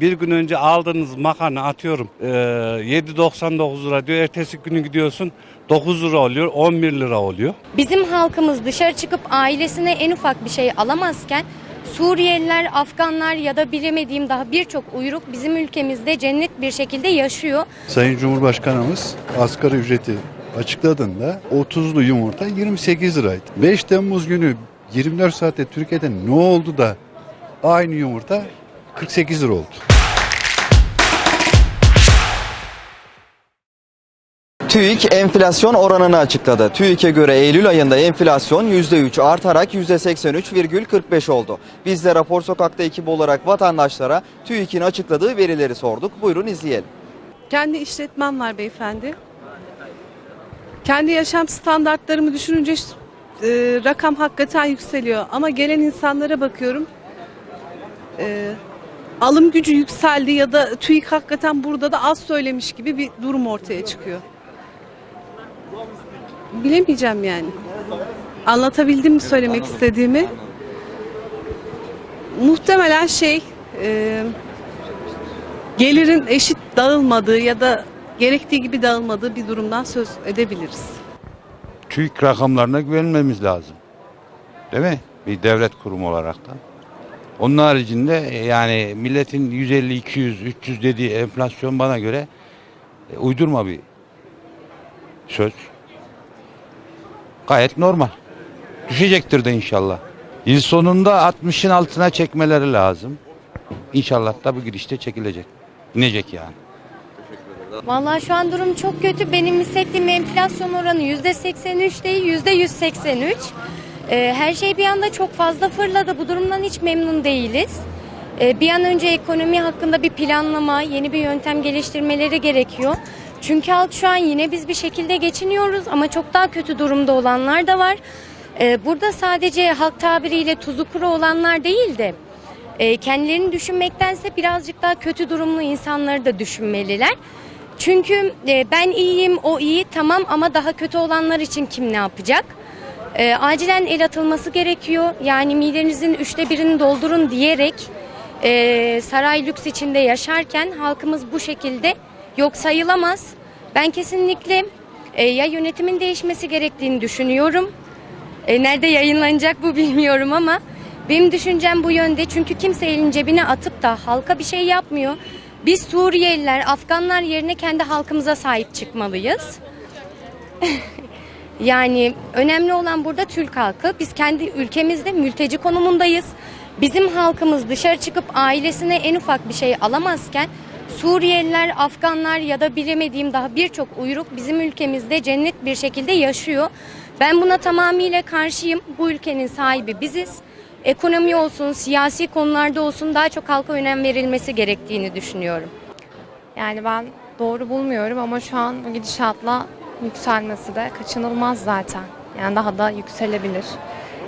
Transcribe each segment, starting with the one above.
Bir gün önce aldığınız makarna atıyorum eee, 7.99 lira diyor. Ertesi günü gidiyorsun 9 lira oluyor 11 lira oluyor. Bizim halkımız dışarı çıkıp ailesine en ufak bir şey alamazken Suriyeliler, Afganlar ya da bilemediğim daha birçok uyruk bizim ülkemizde cennet bir şekilde yaşıyor. Sayın Cumhurbaşkanımız asgari ücreti açıkladığında 30'lu yumurta 28 liraydı. 5 Temmuz günü 24 saatte Türkiye'de ne oldu da aynı yumurta 48 lira oldu? TÜİK enflasyon oranını açıkladı. TÜİK'e göre Eylül ayında enflasyon %3 artarak %83,45 oldu. Biz de Rapor Sokak'ta ekibi olarak vatandaşlara TÜİK'in açıkladığı verileri sorduk. Buyurun izleyelim. Kendi işletmem var beyefendi. Kendi yaşam standartlarımı düşününce e, rakam hakikaten yükseliyor. Ama gelen insanlara bakıyorum. e, alım gücü yükseldi ya da TÜİK hakikaten burada da az söylemiş gibi bir durum ortaya çıkıyor. Bilemeyeceğim yani. Anlatabildim mi söylemek istediğimi? Muhtemelen şey e, gelirin eşit dağılmadığı ya da gerektiği gibi dağılmadığı bir durumdan söz edebiliriz. TÜİK rakamlarına güvenmemiz lazım. Değil mi? Bir devlet kurumu olaraktan. Onun haricinde e, yani milletin 150, 200, 300 dediği enflasyon bana göre e, uydurma bir söz. Gayet normal. Düşecektir de inşallah. Yıl sonunda 60'ın altına çekmeleri lazım. İnşallah da bu gidişte çekilecek. İnecek yani. Vallahi şu an durum çok kötü. Benim hissettiğim enflasyon oranı %83 değil %183. Ee, her şey bir anda çok fazla fırladı. Bu durumdan hiç memnun değiliz. Ee, bir an önce ekonomi hakkında bir planlama, yeni bir yöntem geliştirmeleri gerekiyor. Çünkü halk şu an yine biz bir şekilde geçiniyoruz ama çok daha kötü durumda olanlar da var. Ee, burada sadece halk tabiriyle tuzu kuru olanlar değil de e, kendilerini düşünmektense birazcık daha kötü durumlu insanları da düşünmeliler. Çünkü e, ben iyiyim, o iyi tamam ama daha kötü olanlar için kim ne yapacak? E, acilen el atılması gerekiyor. Yani midenizin üçte birini doldurun diyerek e, saray lüks içinde yaşarken halkımız bu şekilde yok sayılamaz. Ben kesinlikle e, ya yönetimin değişmesi gerektiğini düşünüyorum. E, nerede yayınlanacak bu bilmiyorum ama benim düşüncem bu yönde. Çünkü kimse elin cebine atıp da halka bir şey yapmıyor. Biz Suriyeliler, Afganlar yerine kendi halkımıza sahip çıkmalıyız. yani önemli olan burada Türk halkı. Biz kendi ülkemizde mülteci konumundayız. Bizim halkımız dışarı çıkıp ailesine en ufak bir şey alamazken Suriyeliler, Afganlar ya da bilemediğim daha birçok uyruk bizim ülkemizde cennet bir şekilde yaşıyor. Ben buna tamamıyla karşıyım. Bu ülkenin sahibi biziz. Ekonomi olsun, siyasi konularda olsun daha çok halka önem verilmesi gerektiğini düşünüyorum. Yani ben doğru bulmuyorum ama şu an bu gidişatla yükselmesi de kaçınılmaz zaten. Yani daha da yükselebilir.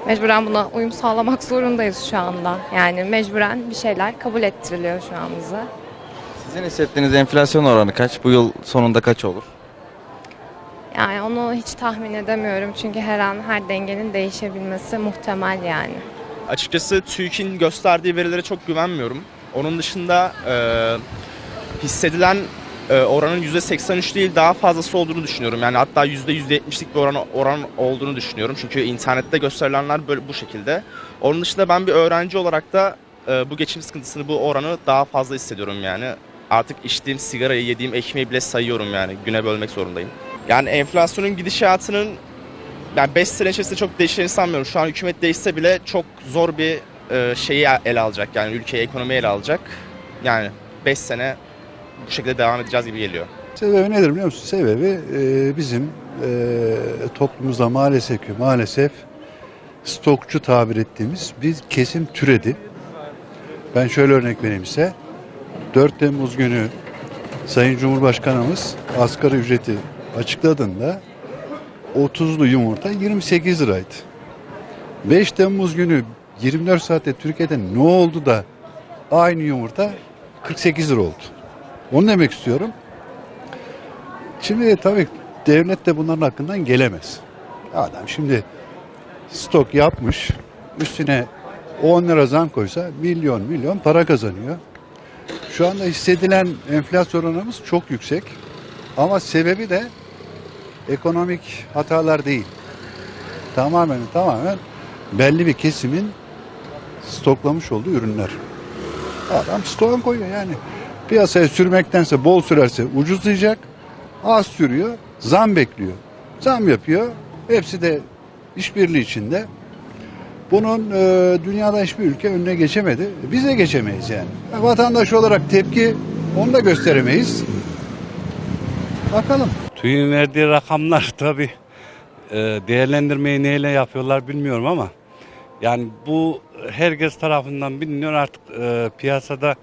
Mecburen buna uyum sağlamak zorundayız şu anda. Yani mecburen bir şeyler kabul ettiriliyor şu an bize. Sizin hissettiğiniz enflasyon oranı kaç? Bu yıl sonunda kaç olur? Yani onu hiç tahmin edemiyorum çünkü her an her dengenin değişebilmesi muhtemel yani. Açıkçası TÜİK'in gösterdiği verilere çok güvenmiyorum. Onun dışında e, hissedilen e, oranın %83 değil daha fazlası olduğunu düşünüyorum. Yani hatta %170'lik bir oran, oran olduğunu düşünüyorum. Çünkü internette gösterilenler böyle bu şekilde. Onun dışında ben bir öğrenci olarak da e, bu geçim sıkıntısını, bu oranı daha fazla hissediyorum yani. Artık içtiğim sigarayı, yediğim ekmeği bile sayıyorum yani. Güne bölmek zorundayım. Yani enflasyonun gidişatının yani 5 sene içerisinde çok değişeceğini sanmıyorum. Şu an hükümet değişse bile çok zor bir e, şeyi ele alacak. Yani ülkeyi, ekonomiyi ele alacak. Yani 5 sene bu şekilde devam edeceğiz gibi geliyor. Sebebi nedir biliyor musun? Sebebi e, bizim e, toplumumuzda maalesef ki maalesef stokçu tabir ettiğimiz bir kesim türedi. Ben şöyle örnek vereyim size. 4 Temmuz günü Sayın Cumhurbaşkanımız asgari ücreti açıkladığında 30'lu yumurta 28 liraydı. 5 Temmuz günü 24 saatte Türkiye'de ne oldu da aynı yumurta 48 lira oldu. Onu demek istiyorum. Şimdi tabii devlet de bunların hakkından gelemez. Adam şimdi stok yapmış, üstüne 10 lira zam koysa milyon milyon para kazanıyor. Şu anda hissedilen enflasyon oranımız çok yüksek. Ama sebebi de ekonomik hatalar değil. Tamamen tamamen belli bir kesimin stoklamış olduğu ürünler. Adam stoğa koyuyor yani. Piyasaya sürmektense bol sürerse ucuzlayacak. Az sürüyor, zam bekliyor. Zam yapıyor. Hepsi de işbirliği içinde. Bunun e, dünyada hiçbir ülke önüne geçemedi. Biz de geçemeyiz yani. Vatandaş olarak tepki onu da gösteremeyiz. Bakalım. TÜİ'nin verdiği rakamlar tabii e, değerlendirmeyi neyle yapıyorlar bilmiyorum ama yani bu herkes tarafından biliniyor artık e, piyasada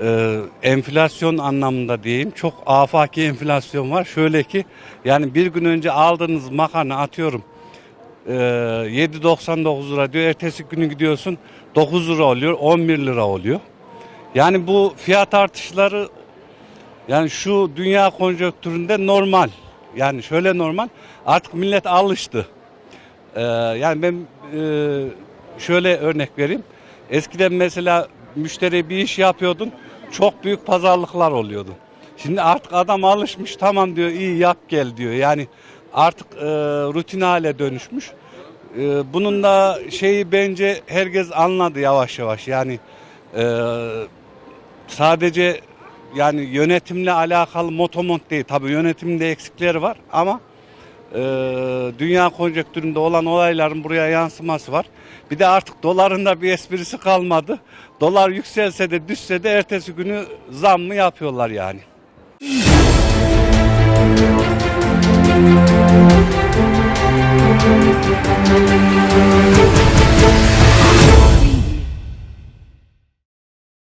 e, enflasyon anlamında diyeyim çok afaki enflasyon var. Şöyle ki yani bir gün önce aldığınız makarna atıyorum e, 7.99 lira diyor ertesi günü gidiyorsun 9 lira oluyor 11 lira oluyor. Yani bu fiyat artışları yani şu dünya konjonktüründe normal. Yani şöyle normal. Artık millet alıştı. Ee, yani ben e, şöyle örnek vereyim. Eskiden mesela müşteri bir iş yapıyordun. Çok büyük pazarlıklar oluyordu. Şimdi artık adam alışmış. Tamam diyor iyi yap gel diyor. Yani artık e, rutin hale dönüşmüş. E, bunun da şeyi bence herkes anladı yavaş yavaş. Yani e, sadece yani yönetimle alakalı motomont değil. Tabii yönetimde eksikleri var ama e, dünya konjonktüründe olan olayların buraya yansıması var. Bir de artık doların da bir esprisi kalmadı. Dolar yükselse de düşse de ertesi günü zam mı yapıyorlar yani. Müzik